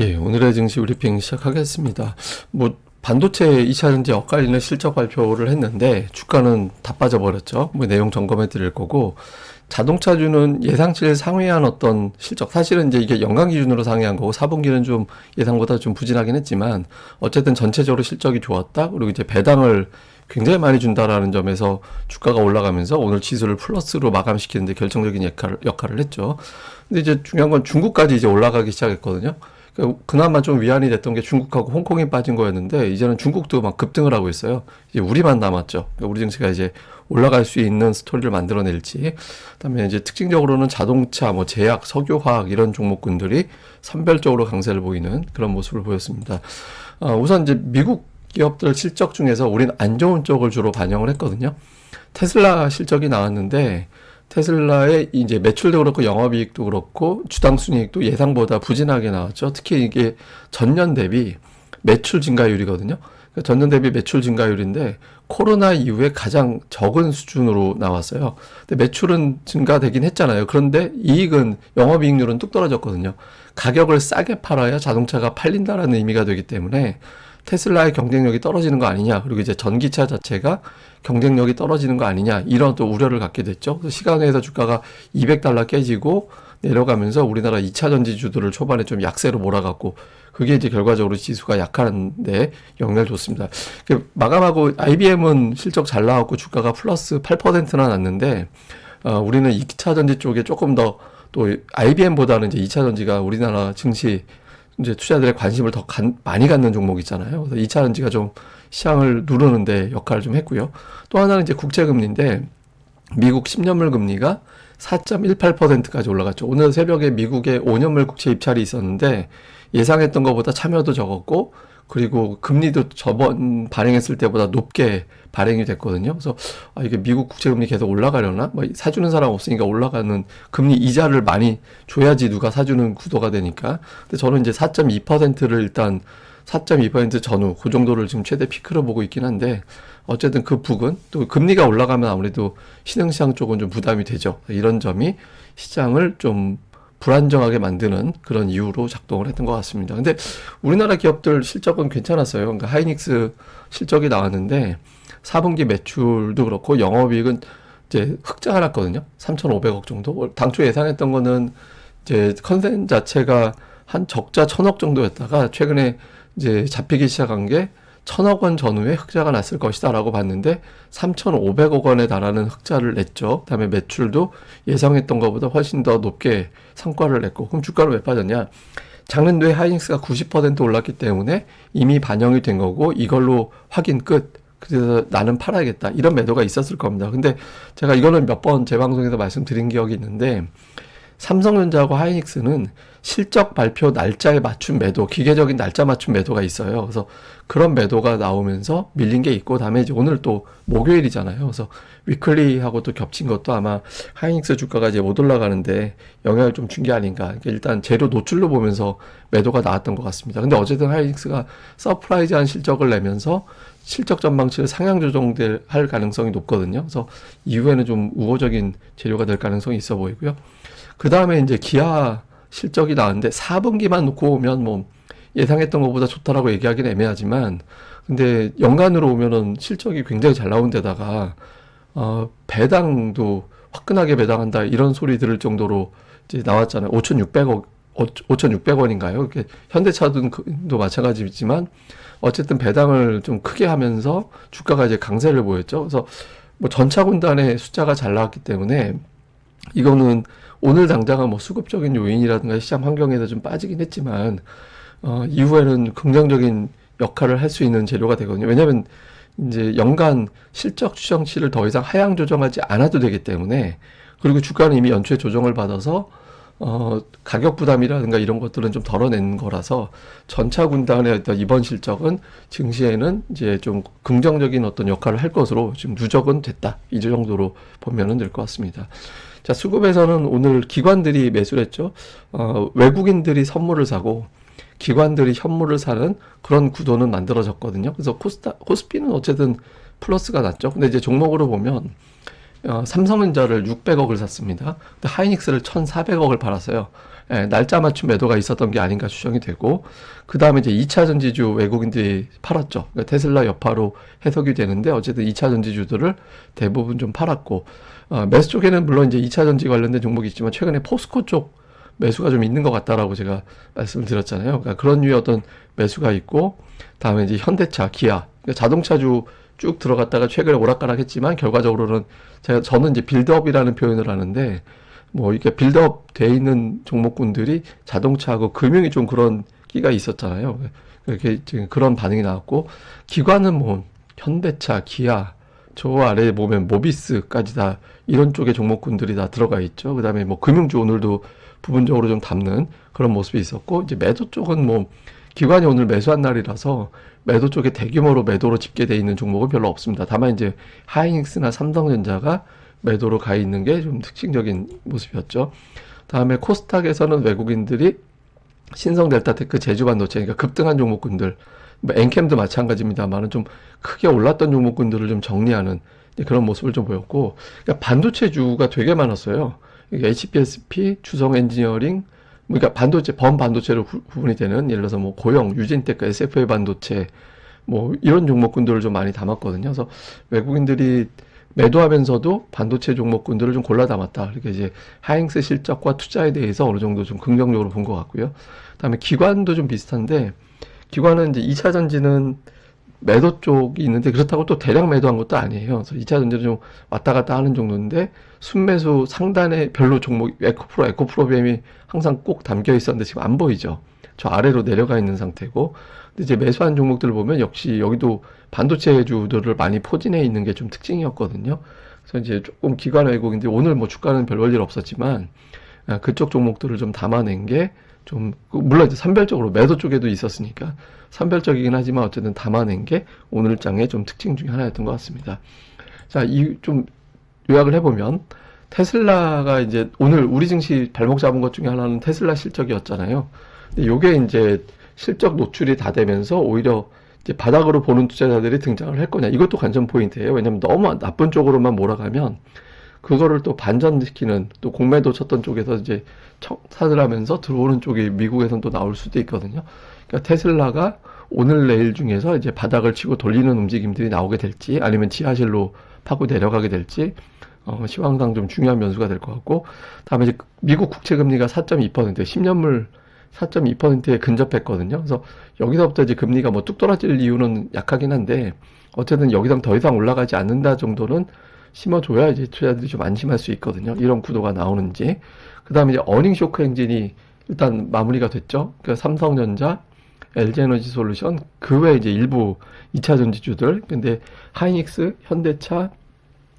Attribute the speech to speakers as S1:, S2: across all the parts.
S1: 예, 오늘의 증시 브리핑 시작하겠습니다. 뭐 반도체 2차 전지 엇갈리는 실적 발표를 했는데 주가는 다 빠져버렸죠. 뭐 내용 점검해 드릴 거고 자동차주는 예상치를 상회한 어떤 실적 사실은 이제 이게 연간 기준으로 상회한 거고 4분기는 좀 예상보다 좀 부진하긴 했지만 어쨌든 전체적으로 실적이 좋았다. 그리고 이제 배당을 굉장히 많이 준다라는 점에서 주가가 올라가면서 오늘 지수를 플러스로 마감시키는데 결정적인 역할을, 역할을 했죠. 근데 이제 중요한 건 중국까지 이제 올라가기 시작했거든요. 그- 그나마 좀 위안이 됐던 게 중국하고 홍콩이 빠진 거였는데 이제는 중국도 막 급등을 하고 있어요. 이제 우리만 남았죠. 그러니까 우리 증시가 이제 올라갈 수 있는 스토리를 만들어낼지. 그다음에 이제 특징적으로는 자동차, 뭐 제약, 석유화학 이런 종목군들이 선별적으로 강세를 보이는 그런 모습을 보였습니다. 어, 우선 이제 미국 기업들 실적 중에서 우리는 안 좋은 쪽을 주로 반영을 했거든요. 테슬라 실적이 나왔는데 테슬라의 이제 매출도 그렇고 영업이익도 그렇고 주당 순이익도 예상보다 부진하게 나왔죠. 특히 이게 전년 대비 매출 증가율이거든요. 그러니까 전년 대비 매출 증가율인데 코로나 이후에 가장 적은 수준으로 나왔어요. 근데 매출은 증가되긴 했잖아요. 그런데 이익은 영업이익률은 뚝 떨어졌거든요. 가격을 싸게 팔아야 자동차가 팔린다라는 의미가 되기 때문에 테슬라의 경쟁력이 떨어지는 거 아니냐. 그리고 이제 전기차 자체가 경쟁력이 떨어지는 거 아니냐. 이런 또 우려를 갖게 됐죠. 그래서 시간에서 주가가 200달러 깨지고 내려가면서 우리나라 2차 전지주들을 초반에 좀 약세로 몰아갔고 그게 이제 결과적으로 지수가 약한데 영향을 줬습니다. 그 마감하고 IBM은 실적 잘 나왔고 주가가 플러스 8%나 났는데 어, 우리는 2차 전지 쪽에 조금 더 또 IBM보다는 이제 2차 전지가 우리나라 증시 이제 투자들의 관심을 더 간- 많이 갖는 종목 있잖아요. 그래서 2차 전지가 좀 시장을 누르는데 역할을 좀 했고요. 또 하나는 이제 국채금리인데 미국 10년물 금리가 4.18%까지 올라갔죠. 오늘 새벽에 미국의 5년물 국채 입찰이 있었는데 예상했던 것보다 참여도 적었고 그리고 금리도 저번 발행했을 때보다 높게 발행이 됐거든요. 그래서 아 이게 미국 국채 금리 계속 올라가려나? 뭐 사주는 사람 없으니까 올라가는 금리 이자를 많이 줘야지 누가 사주는 구도가 되니까. 근데 저는 이제 4.2%를 일단 4.2% 전후 그 정도를 지금 최대 피크로 보고 있긴 한데 어쨌든 그 북은 또 금리가 올라가면 아무래도 신흥시장 쪽은 좀 부담이 되죠. 이런 점이 시장을 좀 불안정하게 만드는 그런 이유로 작동을 했던 것 같습니다. 근데 우리나라 기업들 실적은 괜찮았어요. 그러니까 하이닉스 실적이 나왔는데 4분기 매출도 그렇고 영업이익은 이제 흑자가 났거든요. 3,500억 정도. 당초 예상했던 거는 이제 컨센 자체가 한 적자 천억 정도였다가 최근에 이제 잡히기 시작한 게 천억 원 전후에 흑자가 났을 것이다라고 봤는데 3,500억 원에 달하는 흑자를 냈죠. 그다음에 매출도 예상했던 것보다 훨씬 더 높게 성과를 냈고 그럼 주가는 왜 빠졌냐? 작년 도에 하이닉스가 90% 올랐기 때문에 이미 반영이 된 거고 이걸로 확인 끝. 그래서 나는 팔아야겠다. 이런 매도가 있었을 겁니다. 근데 제가 이거는 몇 번 제 방송에서 말씀드린 기억이 있는데 삼성전자하고 하이닉스는 실적 발표 날짜에 맞춘 매도, 기계적인 날짜 맞춘 매도가 있어요. 그래서 그런 매도가 나오면서 밀린 게 있고, 다음에 이제 오늘 또 목요일이잖아요. 그래서 위클리하고 또 겹친 것도 아마 하이닉스 주가가 이제 못 올라가는데 영향을 좀 준 게 아닌가. 그러니까 일단 재료 노출로 보면서 매도가 나왔던 것 같습니다. 근데 어쨌든 하이닉스가 서프라이즈한 실적을 내면서 실적 전망치를 상향 조정될 할 가능성이 높거든요. 그래서 이후에는 좀 우호적인 재료가 될 가능성이 있어 보이고요. 그 다음에 이제 기아 실적이 나왔는데 4분기만 놓고 오면 뭐 예상했던 것보다 좋다라고 얘기하기는 애매하지만 근데 연간으로 오면은 실적이 굉장히 잘 나온 데다가 어 배당도 화끈하게 배당한다 이런 소리 들을 정도로 이제 나왔잖아요. 5,600억 5,600원인가요? 이렇게 현대차도 마찬가지지만 어쨌든 배당을 좀 크게 하면서 주가가 이제 강세를 보였죠. 그래서 뭐 전차 군단의 숫자가 잘 나왔기 때문에 이거는 오늘 당장은 뭐 수급적인 요인이라든가 시장 환경에서 좀 빠지긴 했지만 어, 이후에는 긍정적인 역할을 할 수 있는 재료가 되거든요. 왜냐하면 이제 연간 실적 추정치를 더 이상 하향 조정하지 않아도 되기 때문에 그리고 주가는 이미 연초에 조정을 받아서 어, 가격 부담이라든가 이런 것들은 좀 덜어낸 거라서 전차 군단의 어떤 이번 실적은 증시에는 이제 좀 긍정적인 어떤 역할을 할 것으로 지금 누적은 됐다. 이 정도로 보면은 될 것 같습니다. 자, 수급에서는 오늘 기관들이 매수를 했죠. 어, 외국인들이 선물을 사고 기관들이 현물을 사는 그런 구도는 만들어졌거든요. 그래서 코스타, 코스피는 어쨌든 플러스가 났죠. 근데 이제 종목으로 보면 어, 삼성전자를 600억을 샀습니다. 근데 하이닉스를 1,400억을 팔았어요. 예, 날짜 맞춤 매도가 있었던 게 아닌가 추정이 되고 그 다음에 이제 2차 전지주 외국인들이 팔았죠. 그러니까 테슬라 여파로 해석이 되는데 어쨌든 2차 전지주들을 대부분 좀 팔았고 어, 매수 쪽에는 물론 이제 2차 전지 관련된 종목이 있지만 최근에 포스코 쪽 매수가 좀 있는 것 같다라고 제가 말씀을 드렸잖아요. 그러니까 그런 류의 어떤 매수가 있고 다음에 이제 현대차, 기아, 그러니까 자동차주 쭉 들어갔다가 최근에 오락가락했지만 결과적으로는 제가 저는 이제 빌드업이라는 표현을 하는데 뭐 이렇게 빌드업 돼 있는 종목군들이 자동차하고 금융이 좀 그런 끼가 있었잖아요. 이렇게 지금 그런 반응이 나왔고 기관은 뭐 현대차, 기아 저 아래에 보면 모비스까지 다 이런 쪽의 종목군들이 다 들어가 있죠. 그다음에 뭐 금융주 오늘도 부분적으로 좀 담는 그런 모습이 있었고 이제 매도 쪽은 뭐 기관이 오늘 매수한 날이라서 매도 쪽에 대규모로 매도로 집계돼 있는 종목은 별로 없습니다. 다만 이제 하이닉스나 삼성전자가 매도로 가 있는 게 좀 특징적인 모습이었죠. 다음에 코스닥에서는 외국인들이 신성 델타테크 제주 반도체 그러니까 급등한 종목군들 뭐 엔캠도 마찬가지입니다만은 좀 크게 올랐던 종목군들을 좀 정리하는 그런 모습을 좀 보였고 그러니까 반도체주가 되게 많았어요. HPSP, 주성 엔지니어링, 그러니까 반도체, 범반도체로 구- 구분이 되는 예를 들어서 뭐 고용, 유진테크, SFA 반도체 뭐 이런 종목군들을 좀 많이 담았거든요. 그래서 외국인들이 매도하면서도 반도체 종목군들을 좀 골라 담았다. 이렇게 이제 하잉스 실적과 투자에 대해서 어느 정도 좀 긍정적으로 본 것 같고요. 그다음에 기관도 좀 비슷한데 기관은 이제 2차 전지는 매도 쪽이 있는데 그렇다고 또 대량 매도한 것도 아니에요. 그래서 2차 전지는 좀 왔다 갔다 하는 정도인데 순매수 상단에 별로 종목 에코프로 에코프로비엠이 항상 꼭 담겨 있었는데 지금 안 보이죠. 저 아래로 내려가 있는 상태고 근데 이제 매수한 종목들을 보면 역시 여기도 반도체주들을 많이 포진해 있는 게 좀 특징이었거든요. 그래서 이제 조금 기관 외국인데 오늘 뭐 주가는 별 볼일 없었지만 아, 그쪽 종목들을 좀 담아낸 게 좀 물론 이제 산별적으로 매도 쪽에도 있었으니까 산별적이긴 하지만 어쨌든 담아낸 게 오늘 장의 좀 특징 중에 하나였던 것 같습니다. 자, 이 좀 요약을 해보면 테슬라가 이제 오늘 우리 증시 발목 잡은 것 중에 하나는 테슬라 실적이었잖아요. 근데 요게 이제 실적 노출이 다 되면서 오히려 이제 바닥으로 보는 투자자들이 등장을 할 거냐. 이것도 관전 포인트예요. 왜냐면 너무 나쁜 쪽으로만 몰아가면 그거를 또 반전시키는 또 공매도 쳤던 쪽에서 이제 사들 하면서 들어오는 쪽이 미국에선 또 나올 수도 있거든요. 그러니까 테슬라가 오늘 내일 중에서 이제 바닥을 치고 돌리는 움직임들이 나오게 될지 아니면 지하실로 파고 내려가게 될지 어, 시황상 좀 중요한 변수가 될 것 같고 다음에 이제 미국 국채 금리가 4.2% 10년물 4.2%에 근접했거든요. 그래서 여기서부터 이제 금리가 뭐 뚝 떨어질 이유는 약하긴 한데 어쨌든 여기서 더 이상 올라가지 않는다 정도는 심어줘야 이제 투자들이 좀 안심할 수 있거든요. 이런 구도가 나오는지. 그 다음에 이제 어닝 쇼크 행진이 일단 마무리가 됐죠. 그러니까 삼성전자, LG에너지 솔루션, 그 외에 이제 일부 2차 전지주들, 근데 하이닉스, 현대차,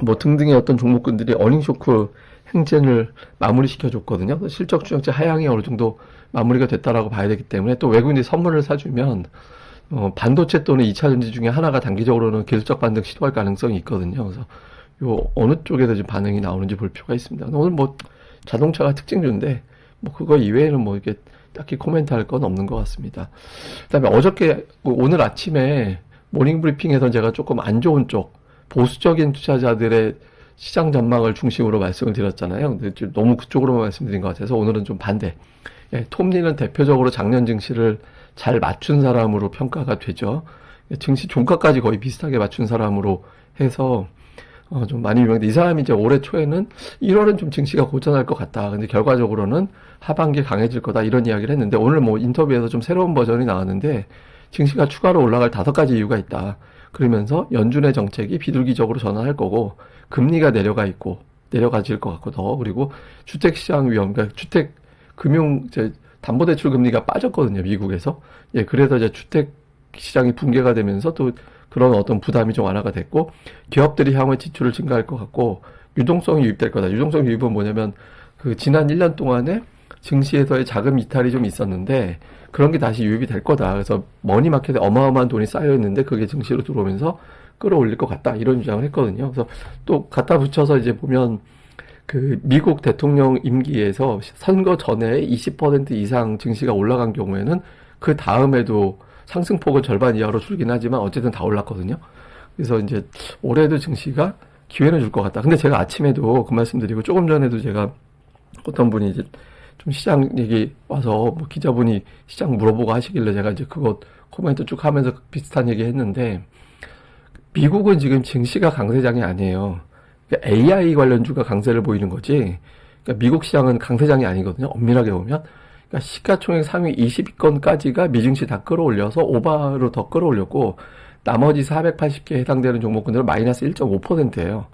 S1: 뭐 등등의 어떤 종목군들이 어닝 쇼크 행진을 마무리 시켜줬거든요. 그래서 실적 추정치 하향이 어느 정도 마무리가 됐다라고 봐야 되기 때문에 또 외국인이 선물을 사주면 어, 반도체 또는 2차 전지 중에 하나가 단기적으로는 기술적 반등 시도할 가능성이 있거든요. 그래서 요 어느 쪽에서 지금 반응이 나오는지 볼 필요가 있습니다. 오늘 뭐 자동차가 특징주인데 뭐 그거 이외에는 뭐 이렇게 딱히 코멘트 할 건 없는 것 같습니다. 그다음에 어저께 뭐 오늘 아침에 모닝 브리핑에서 제가 조금 안 좋은 쪽 보수적인 투자자들의 시장 전망을 중심으로 말씀을 드렸잖아요. 근데 좀 너무 그쪽으로만 말씀드린 것 같아서 오늘은 좀 반대. 예, 톰리는 대표적으로 작년 증시를 잘 맞춘 사람으로 평가가 되죠. 증시 종가까지 거의 비슷하게 맞춘 사람으로 해서 어, 좀 많이 유명한데 이 사람이 이제 올해 초에는 1월은 좀 증시가 고전할 것 같다. 근데 결과적으로는 하반기에 강해질 거다. 이런 이야기를 했는데 오늘 뭐 인터뷰에서 좀 새로운 버전이 나왔는데 증시가 추가로 올라갈 다섯 가지 이유가 있다. 그러면서 연준의 정책이 비둘기적으로 전환할 거고 금리가 내려가 있고 내려가질 것 같고 더 그리고 주택 시장 위험 그러니까 주택 금융 이제 담보대출 금리가 빠졌거든요 미국에서 예 그래서 이제 주택 시장이 붕괴가 되면서 또 그런 어떤 부담이 좀 완화가 됐고 기업들이 향후에 지출을 증가할 것 같고 유동성이 유입될 거다. 유동성 유입은 뭐냐면 그 지난 1년 동안에 증시에서의 자금 이탈이 좀 있었는데 그런 게 다시 유입이 될 거다. 그래서 머니 마켓에 어마어마한 돈이 쌓여 있는데 그게 증시로 들어오면서 끌어올릴 것 같다. 이런 주장을 했거든요. 그래서 또 갖다 붙여서 이제 보면 그 미국 대통령 임기에서 선거 전에 20% 이상 증시가 올라간 경우에는 그 다음에도 상승폭은 절반 이하로 줄긴 하지만 어쨌든 다 올랐거든요. 그래서 이제 올해도 증시가 기회는 줄 것 같다. 근데 제가 아침에도 그 말씀 드리고 조금 전에도 제가 어떤 분이 이제 좀 시장 얘기 와서 뭐 기자분이 시장 물어보고 하시길래 제가 이제 그거 코멘트 쭉 하면서 비슷한 얘기 했는데 미국은 지금 증시가 강세장이 아니에요. 그러니까 AI 관련주가 강세를 보이는 거지. 그러니까 미국 시장은 강세장이 아니거든요. 엄밀하게 보면. 그러니까 시가총액 상위 20위권까지가 미증시 다 끌어올려서 오바로 더 끌어올렸고 나머지 480개 해당되는 종목군들은 마이너스 1.5%예요.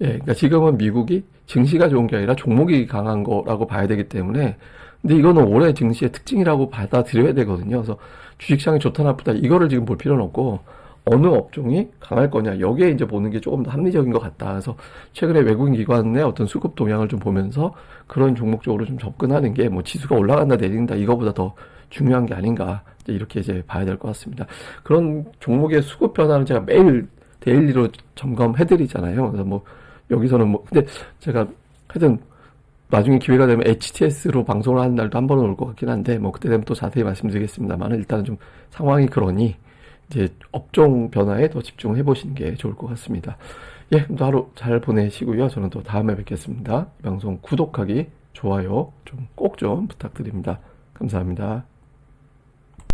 S1: 예, 그러니까 지금은 미국이 증시가 좋은 게 아니라 종목이 강한 거라고 봐야 되기 때문에 근데 이거는 올해 증시의 특징이라고 받아들여야 되거든요. 그래서 주식시장이 좋다 나쁘다 이거를 지금 볼 필요는 없고 어느 업종이 강할 거냐 여기에 이제 보는 게 조금 더 합리적인 것 같다. 그래서 최근에 외국인 기관의 어떤 수급 동향을 좀 보면서 그런 종목 쪽으로 좀 접근하는 게 뭐 지수가 올라간다 내린다 이거보다 더 중요한 게 아닌가 이렇게 이제 봐야 될 것 같습니다. 그런 종목의 수급 변화는 제가 매일 데일리로 점검해드리잖아요. 그래서 뭐 여기서는 뭐 근데 제가 하여튼 나중에 기회가 되면 HTS로 방송을 하는 날도 한 번은 올 것 같긴 한데 뭐 그때 되면 또 자세히 말씀드리겠습니다만 일단은 좀 상황이 그러니 이제 업종 변화에 더 집중을 해보시는 게 좋을 것 같습니다. 예, 또 하루 잘 보내시고요. 저는 또 다음에 뵙겠습니다. 이 방송 구독하기, 좋아요 좀 꼭좀 부탁드립니다. 감사합니다.